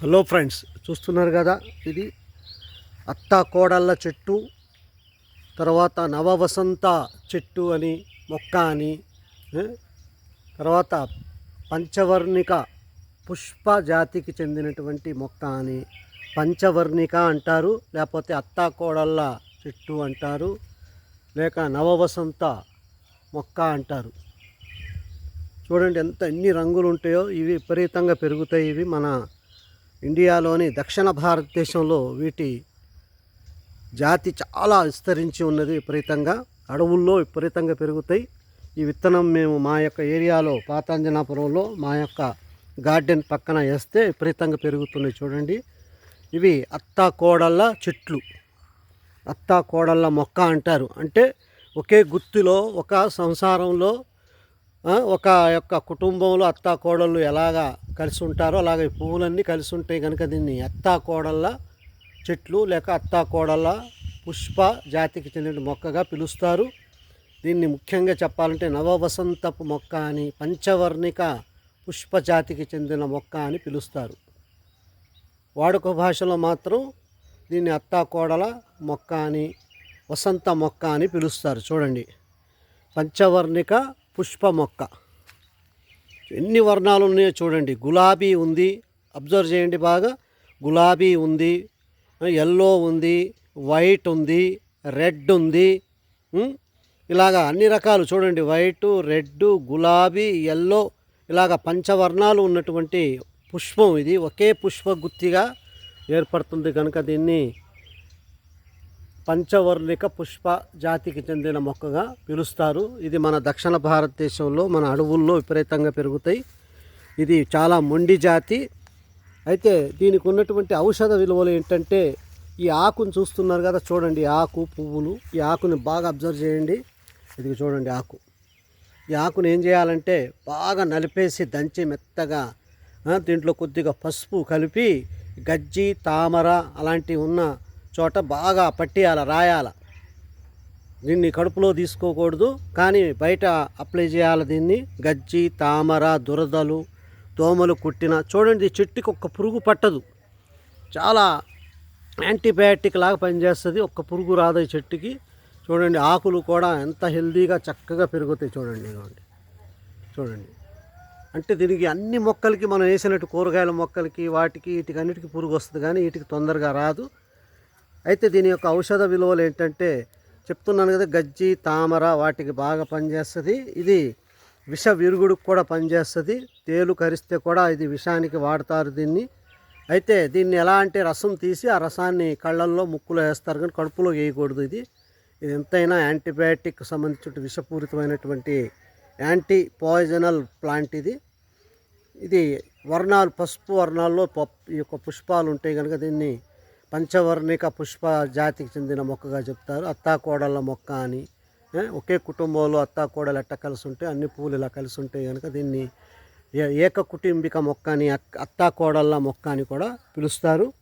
Hello friends చూస్తున్నారు కదా ఇది అత్తా కోడళ్ళ చెట్టు తర్వాత నవవసంత చెట్టు అని మొక్క అని తర్వాత పంచవర్ణిక పుష్ప జాతికి చెందినటువంటి మొక్క అని పంచవర్ణిక అంటారు లేకపోతే అత్తా కోడళ్ళ చెట్టు అంటారు లేక నవవసంత మొక్క అంటారు. చూడండి ఎంత ఎన్ని రంగులు ఉంటాయో ఇవి విపరీతంగా పెరుగుతాయి ఇవి మన ఇండియాలోని దక్షిణ భారతదేశంలో వీటి జాతి చాలా విస్తరించి ఉన్నది విపరీతంగా. అడవుల్లో విపరీతంగా పెరుగుతాయి. ఈ విత్తనం మేము మా యొక్క ఏరియాలో పాతాంజనాపురంలో మా యొక్క గార్డెన్ పక్కన వేస్తే విపరీతంగా పెరుగుతున్నాయి చూడండి. ఇవి అత్తా కోడళ్ళ చెట్లు. అత్తా కోడళ్ళ మొక్క అంటారు. అంటే ఒకే గుత్తిలో ఒక సంసారంలో ఒక యొక్క కుటుంబంలో అత్తా కోడళ్ళు ఎలాగా కలిసి ఉంటారో అలాగే ఈ పువ్వులన్నీ కలిసి ఉంటాయి కనుక దీన్ని అత్తా కోడళ్ళ చెట్లు లేక అత్తా కోడళ్ళ పుష్ప జాతికి చెందిన మొక్కగా పిలుస్తారు. దీన్ని ముఖ్యంగా చెప్పాలంటే నవవసంతపు మొక్క అని పంచవర్ణిక పుష్ప జాతికి చెందిన మొక్క అని పిలుస్తారు. వాడుక భాషలో మాత్రం దీన్ని అత్తా కోడల మొక్క అని వసంత మొక్క అని పిలుస్తారు. చూడండి. పంచవర్ణిక పుష్ప మొక్క ఎన్ని వర్ణాలు ఉన్నాయో చూడండి. గులాబీ ఉంది. అబ్జర్వ్ చేయండి బాగా. గులాబీ ఉంది. ఎల్లో ఉంది. వైట్ ఉంది. రెడ్ ఉంది. ఇలాగా అన్ని రకాలు చూడండి. వైట్ రెడ్ గులాబీ ఎల్లో ఇలాగ పంచవర్ణాలు ఉన్నటువంటి పుష్పం ఇది. ఒకే పుష్ప గుత్తిగా ఏర్పడుతుంది కనుక దీన్ని పంచవర్ణిక పుష్ప జాతికి చెందిన మొక్కగా పిలుస్తారు. ఇది మన దక్షిణ భారతదేశంలో మన అడవుల్లో విపరీతంగా పెరుగుతాయి. ఇది చాలా మొండి జాతి. అయితే దీనికి ఉన్నటువంటి ఔషధ విలువలు ఏంటంటే ఈ ఆకును చూస్తున్నారు కదా చూడండి ఆకు పువ్వులు. ఈ ఆకుని బాగా అబ్జర్వ్ చేయండి. ఇది చూడండి ఆకు. ఈ ఆకును ఏం చేయాలంటే బాగా నలిపేసి దంచి మెత్తగా దీంట్లో కొద్దిగా పసుపు కలిపి గజ్జి తామర అలాంటివి ఉన్న చోట బాగా పట్టియాల రాయాల. దీన్ని కడుపులో తీసుకోకూడదు కానీ బయట అప్లై చేయాలి దీన్ని. గజ్జి తామర దురదలు దోమలు కుట్టిన చూడండి చెట్టుకి ఒక్క పురుగు పట్టదు. చాలా యాంటీబయాటిక్ లాగా పనిచేస్తుంది ఒక్క పురుగు రాదు ఈ చెట్టుకి. చూడండి ఆకులు కూడా ఎంత హెల్దీగా చక్కగా పెరుగుతాయి చూడండి ఇదిగోండి. చూడండి. అంటే దీనికి అన్ని మొక్కలకి మనం వేసినట్టు కూరగాయల మొక్కలకి వాటికి వీటికి అన్నిటికీ పురుగు వస్తుంది కానీ వీటికి తొందరగా రాదు. అయితే దీని యొక్క ఔషధ విలువలు ఏంటంటే చెప్తున్నాను కదా గజ్జి తామర వాటికి బాగా పనిచేస్తుంది. ఇది విష విరుగుడుకు కూడా పనిచేస్తుంది. తేలు కరిస్తే కూడా ఇది విషానికి వాడతారు దీన్ని. అయితే దీన్ని ఎలా అంటే రసం తీసి ఆ రసాన్ని కళ్ళల్లో ముక్కులో వేస్తారు కానీ కడుపులో వేయకూడదు ఇది. ఇది ఎంతైనా యాంటీబయాటిక్ సంబంధించిన విషపూరితమైనటువంటి యాంటీ పాయిజనల్ ప్లాంట్ ఇది. ఇది వర్ణాలు పసుపు వర్ణాల్లో ఈ యొక్క పుష్పాలు ఉంటాయి కనుక దీన్ని పంచవర్ణిక పుష్ప జాతికి చెందిన మొక్కగా చెప్తారు. అత్తాకోడళ్ళ మొక్క అని. ఒకే కుటుంబంలో అత్తాకోడలు ఎట్ట కలిసి ఉంటే అన్ని పూలు ఇలా కలిసి ఉంటాయి కనుక దీన్ని ఏ- ఏక కుటుంబిక మొక్క అని అత్తాకోడళ్ళ మొక్క అని కూడా పిలుస్తారు.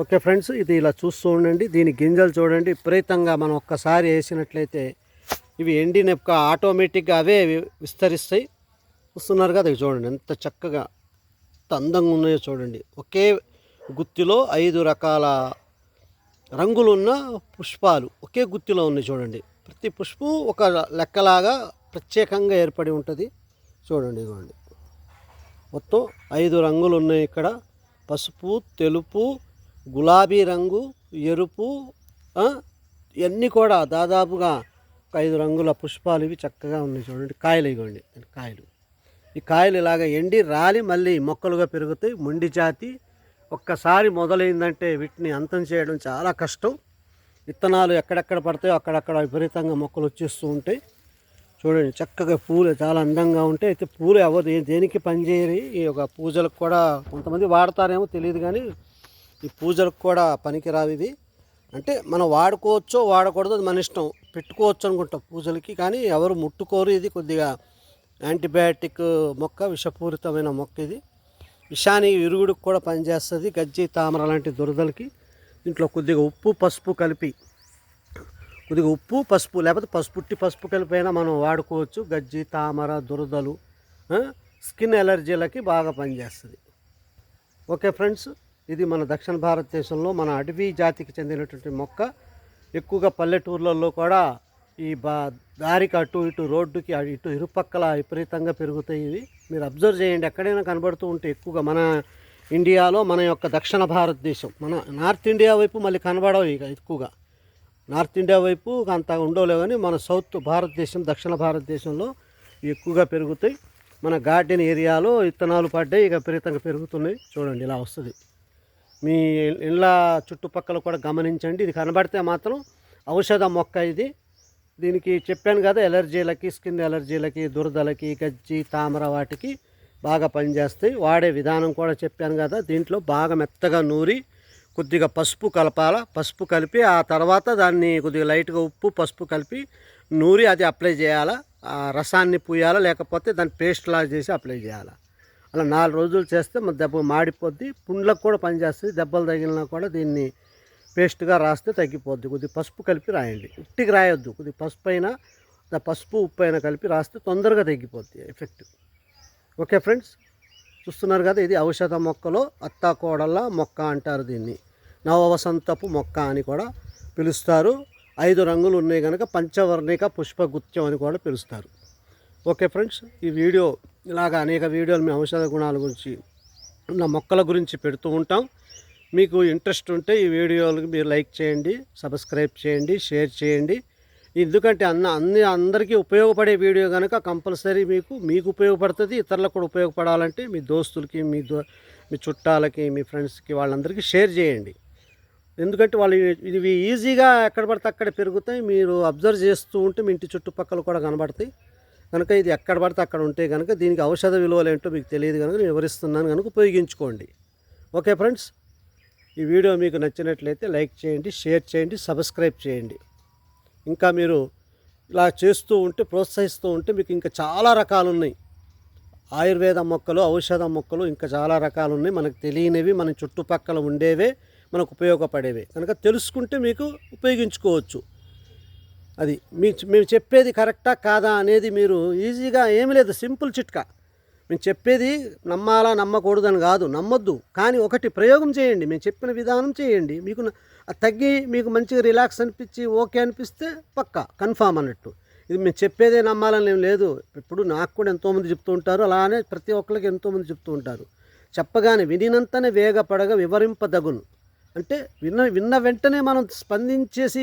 ఓకే ఫ్రెండ్స్ ఇది ఇలా చూస్తూ ఉండండి. దీని గింజలు చూడండి. విపరీతంగా మనం ఒక్కసారి వేసినట్లయితే ఇవి ఎండిన యొక్క ఆటోమేటిక్గా అవే వి- విస్తరిస్తాయి. చూస్తున్నారు కదా ఇవి చూడండి ఎంత చక్కగా ఎంత అందంగా ఉన్నాయో చూడండి. ఒకే గుత్తిలో ఐదు రకాల రంగులున్న పుష్పాలు. ఒకే గుత్తిలో ఉన్నాయి చూడండి. ప్రతి పుష్పం ఒక లెక్కలాగా ప్రత్యేకంగా ఏర్పడి ఉంటుంది. చూడండి ఇదిగోండి. మొత్తం ఐదు రంగులు ఉన్నాయి ఇక్కడ. పసుపు తెలుపు గులాబీ రంగు ఎరుపు ఇవన్నీ కూడా దాదాపుగా ఒక ఐదు రంగుల పుష్పాలు ఇవి చక్కగా ఉన్నాయి చూడండి. కాయలు ఇవ్వండి కాయలు. ఈ కాయలు ఇలాగ ఎండి రాలి మళ్ళీ మొక్కలుగా పెరుగుతాయి. మొండి జాతి ఒక్కసారి మొదలైందంటే వీటిని అంతం చేయడం చాలా కష్టం. విత్తనాలు ఎక్కడెక్కడ పడతాయో అక్కడక్కడ విపరీతంగా మొక్కలు వచ్చేస్తూ ఉంటాయి. చూడండి చక్కగా పూలు చాలా అందంగా ఉంటాయి. అయితే పూలు ఎవరు దేనికి పనిచేయరు ఈ యొక్క పూజలకు కూడా కొంతమంది వాడతారేమో తెలియదు కానీ ఈ పూజలకు కూడా పనికిరావు ఇది. అంటే మనం వాడుకోవచ్చో వాడకూడదు అది మన ఇష్టం. పెట్టుకోవచ్చు అనుకుంటాం పూజలకి కానీ ఎవరు ముట్టుకోరు. ఇది కొద్దిగా యాంటీబయాటిక్ మొక్క విషపూరితమైన మొక్క ఇది. విషాని ఇరుగుడికి కూడా పనిచేస్తుంది. గజ్జి తామర లాంటి దురదలకి దీంట్లో కొద్దిగా ఉప్పు పసుపు కలిపి కొద్దిగా ఉప్పు పసుపు లేకపోతే పసుపుట్టి పసుపు కలిపైనా మనం వాడుకోవచ్చు. గజ్జి తామర దురదలు స్కిన్ ఎలర్జీలకి బాగా పనిచేస్తుంది. ఓకే ఫ్రెండ్స్ ఇది మన దక్షిణ భారతదేశంలో మన అడవి జాతికి చెందినటువంటి మొక్క. ఎక్కువగా పల్లెటూర్లలో కూడా ఈ బా దారికి అటు ఇటు రోడ్డుకి అటు ఇటు ఇరుపక్కల విపరీతంగా పెరుగుతాయి ఇవి. మీరు అబ్జర్వ్ చేయండి ఎక్కడైనా కనబడుతూ ఉంటే ఎక్కువగా మన ఇండియాలో మన యొక్క దక్షిణ భారతదేశం మన నార్త్ ఇండియా వైపు మళ్ళీ కనబడవు ఇక ఎక్కువగా. నార్త్ ఇండియా వైపు అంత ఉండవులే కానీ మన సౌత్ భారతదేశం దక్షిణ భారతదేశంలో ఎక్కువగా పెరుగుతాయి. మన గార్డెన్ ఏరియాలో విత్తనాలు పడ్డాయి ఇక విపరీతంగా పెరుగుతున్నాయి. చూడండి ఇలా వస్తుంది. మీ ఇళ్ళ చుట్టుపక్కల కూడా గమనించండి. ఇది కనబడితే మాత్రం ఔషధ మొక్క ఇది. దీనికి చెప్పాను కదా ఎలర్జీలకి స్కిన్ ఎలర్జీలకి దురదలకి గజ్జి తామర వాటికి బాగా పనిచేస్తాయి. వాడే విధానం కూడా చెప్పాను కదా దీంట్లో బాగా మెత్తగా నూరి కొద్దిగా పసుపు కలపాల. పసుపు కలిపి ఆ తర్వాత దాన్ని కొద్దిగా లైట్గా ఉప్పు పసుపు కలిపి నూరి అది అప్లై చేయాలా. ఆ రసాన్ని పూయాలా లేకపోతే దాన్ని పేస్ట్ లాగా చేసి అప్లై చేయాలా. అలా నాలుగు రోజులు చేస్తే మన దెబ్బ మాడిపోద్ది. పుండ్లకు కూడా పనిచేస్తుంది దెబ్బలు తగిలినా కూడా దీన్ని పేస్ట్గా రాస్తే తగ్గిపోద్ది. కొద్ది పసుపు కలిపి రాయండి. ఉట్టికి రాయొద్దు. కొద్ది పసుపు అయినా పసుపు ఉప్పు అయినా కలిపి రాస్తే తొందరగా తగ్గిపోద్ది ఎఫెక్ట్. Okay friends? చూస్తున్నారు కదా ఇది ఔషధ మొక్కలో అత్తాకోడళ్ళ మొక్క అంటారు దీన్ని. నవవసంతపు మొక్క అని కూడా పిలుస్తారు. ఐదు రంగులు ఉన్నాయి కనుక పంచవర్ణిక పుష్పగుత్యం అని కూడా పిలుస్తారు. Okay friends? ఈ వీడియో ఇలాగ అనేక వీడియోలు మేము ఔషధ గుణాల గురించి ఉన్న మొక్కల గురించి పెడుతూ ఉంటాం. మీకు ఇంట్రెస్ట్ ఉంటే ఈ వీడియోలకు మీరు లైక్ చేయండి సబ్స్క్రైబ్ చేయండి షేర్ చేయండి. ఎందుకంటే అన్న అన్ని అందరికీ ఉపయోగపడే వీడియో కనుక కంపల్సరీ మీకు మీకు ఉపయోగపడుతుంది ఇతరులకు కూడా ఉపయోగపడాలంటే మీ దోస్తులకి మీ దో మీ చుట్టాలకి మీ ఫ్రెండ్స్కి వాళ్ళందరికీ షేర్ చేయండి. ఎందుకంటే వాళ్ళు ఇవి ఈజీగా ఎక్కడ పడితే అక్కడ పెరుగుతాయి మీరు అబ్జర్వ్ చేస్తూ ఉంటే మీ ఇంటి చుట్టుపక్కల కూడా కనబడతాయి. కనుక ఇది ఎక్కడ పడితే అక్కడ ఉంటే కనుక దీనికి ఔషధ విలువలు ఏంటో మీకు తెలియదు కనుక నేను వివరిస్తున్నాను కనుక ఉపయోగించుకోండి. ఓకే ఫ్రెండ్స్ ఈ వీడియో మీకు నచ్చినట్లయితే లైక్ చేయండి షేర్ చేయండి సబ్స్క్రైబ్ చేయండి. ఇంకా మీరు ఇలా చేస్తూ ఉంటే ప్రోత్సహిస్తూ ఉంటే మీకు ఇంకా చాలా రకాలు ఉన్నాయి. ఆయుర్వేద మొక్కలు ఔషధ మొక్కలు ఇంకా చాలా రకాలు ఉన్నాయి. మనకు తెలియనివి మన చుట్టుపక్కల ఉండేవే మనకు ఉపయోగపడేవి. కనుక తెలుసుకుంటే మీకు ఉపయోగించుకోవచ్చు. అది మీ మేము చెప్పేది కరెక్టా కాదా అనేది మీరు ఈజీగా ఏమీ లేదు. సింపుల్ చిట్కా. మేము చెప్పేది నమ్మాలా నమ్మకూడదని కాదు. నమ్మొద్దు. కానీ ఒకటి ప్రయోగం చేయండి. మేము చెప్పిన విధానం చేయండి. మీకు తగ్గి మీకు మంచిగా రిలాక్స్ అనిపించి ఓకే అనిపిస్తే పక్కా. కన్ఫామ్ అన్నట్టు. ఇది మేము చెప్పేదే నమ్మాలని ఏం లేదు. ఇప్పుడు నాకు కూడా ఎంతోమంది చెప్తూ ఉంటారు. అలానే ప్రతి ఒక్కరికి ఎంతోమంది చెప్తూ ఉంటారు. చెప్పగానే వినినంతనే వేగపడగా వివరింపదగును. అంటే విన్న విన్న వెంటనే మనం స్పందించేసి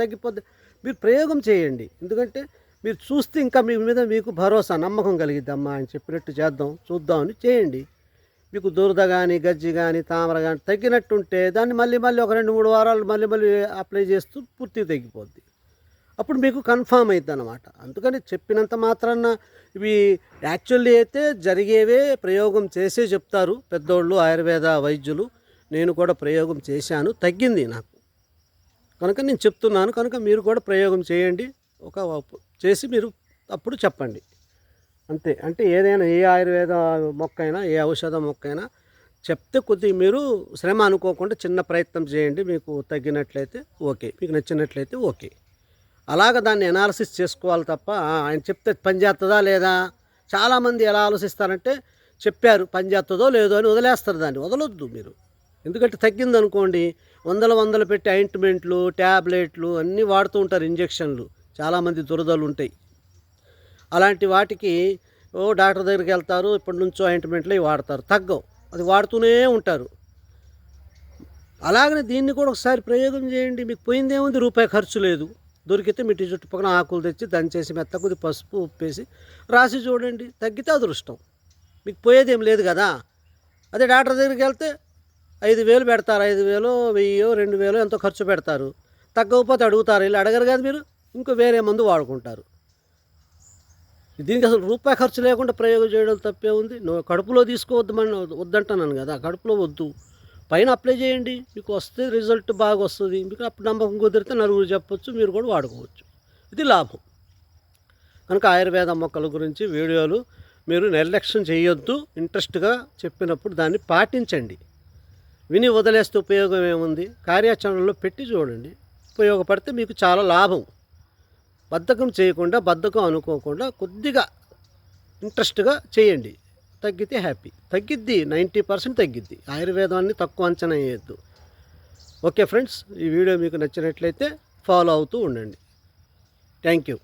తగ్గిపోద్ది. మీరు ప్రయోగం చేయండి. ఎందుకంటే మీరు చూస్తే ఇంకా మీ మీద మీకు భరోసా నమ్మకం కలిగిద్దమ్మా అని చెప్పినట్టు చేద్దాం చూద్దామని చేయండి. మీకు దురద కానీ గజ్జి కానీ తామర కానీ తగ్గినట్టుంటే దాన్ని మళ్ళీ మళ్ళీ ఒక రెండు మూడు వారాలు మళ్ళీ మళ్ళీ అప్లై చేస్తూ పూర్తిగా తగ్గిపోద్ది. అప్పుడు మీకు కన్ఫామ్ అవుతుంది అనమాట అందుకని చెప్పినంత మాత్రాన ఇవి యాక్చువల్లీ అయితే జరిగేవే ప్రయోగం చేసే చెప్తారు పెద్దోళ్ళు ఆయుర్వేద వైద్యులు. నేను కూడా ప్రయోగం చేశాను తగ్గింది నాకు. కనుక నేను చెప్తున్నాను కనుక మీరు కూడా ప్రయోగం చేయండి. ఒక చేసి మీరు అప్పుడు చెప్పండి. అంతే. అంటే ఏదైనా ఏ ఆయుర్వేద మొక్క అయినా ఏ ఔషధ మొక్క అయినా చెప్తే కొద్దిగా మీరు శ్రమ అనుకోకుండా చిన్న ప్రయత్నం చేయండి. మీకు తగ్గినట్లయితే ఓకే. మీకు నచ్చినట్లయితే ఓకే. అలాగ దాన్ని అనాలసిస్ చేసుకోవాలి తప్ప ఆయన చెప్తే పని చేస్తుందా లేదా? చాలామంది ఎలా ఆలోచిస్తారంటే చెప్పారు పని చేస్తుందో లేదో అని వదిలేస్తారు దాన్ని. వదలొద్దు మీరు. ఎందుకంటే తగ్గింది అనుకోండి వందల వందలు పెట్టి ఆయింట్మెంట్లు ట్యాబ్లెట్లు అన్నీ వాడుతూ ఉంటారు ఇంజెక్షన్లు. చాలామంది దురదలు ఉంటాయి. అలాంటి వాటికి ఓ డాక్టర్ దగ్గరికి వెళ్తారు ఇప్పటి నుంచో ఆయింట్మెంట్లు వాడతారు. తగ్గవు. అది వాడుతూనే ఉంటారు. అలాగనే దీన్ని కూడా ఒకసారి ప్రయోగం చేయండి. మీకు పోయిందేముంది రూపాయి ఖర్చు లేదు. దొరికితే మీ చుట్టుపక్కల ఆకులు తెచ్చి దంచేసి మెత్త కొద్ది పసుపు ఉప్పేసి రాసి చూడండి. తగ్గితే అదృష్టం. మీకు పోయేదేం లేదు కదా. అదే డాక్టర్ దగ్గరికి వెళ్తే ఐదు వేలు పెడతారు. ఐదు వేలు వెయ్యో రెండు వేలు ఎంతో ఖర్చు పెడతారు. తగ్గకపోతే అడుగుతారు. వెళ్ళి అడగరు కదా మీరు? ఇంకో వేరే మందు వాడుకుంటారు. దీనికి అసలు రూపాయి ఖర్చు లేకుండా ప్రయోగం చేయడం తప్పే ఉంది. నువ్వు కడుపులో తీసుకోవద్దు మన వద్దంటున్నాను కదా కడుపులో వద్దు. పైన అప్లై చేయండి మీకు వస్తే రిజల్ట్ బాగా వస్తుంది. మీకు అప్పుడు నమ్మకం కుదిరితే నలుగురు చెప్పొచ్చు మీరు కూడా వాడుకోవచ్చు. ఇది లాభం. కనుక ఆయుర్వేద మొక్కల గురించి వీడియోలు మీరు నిర్లక్ష్యం చేయొద్దు. ఇంట్రెస్ట్గా చెప్పినప్పుడు దాన్ని పాటించండి. విని వదిలేస్తే ఉపయోగం ఏముంది? కార్యాచరణలో పెట్టి చూడండి. ఉపయోగపడితే మీకు చాలా లాభం. బద్ధకం చేయకుండా బద్ధకం అనుకోకుండా కొద్దిగా ఇంట్రెస్ట్గా చేయండి. తగ్గితే హ్యాపీ. తగ్గిద్ది నైంటీ పర్సెంట్ తగ్గిద్ది. ఆయుర్వేదాన్ని తక్కువ అంచనా వేయద్దు. ఓకే ఫ్రెండ్స్ ఈ వీడియో మీకు నచ్చినట్లయితే ఫాలో అవుతూ ఉండండి. Thank you.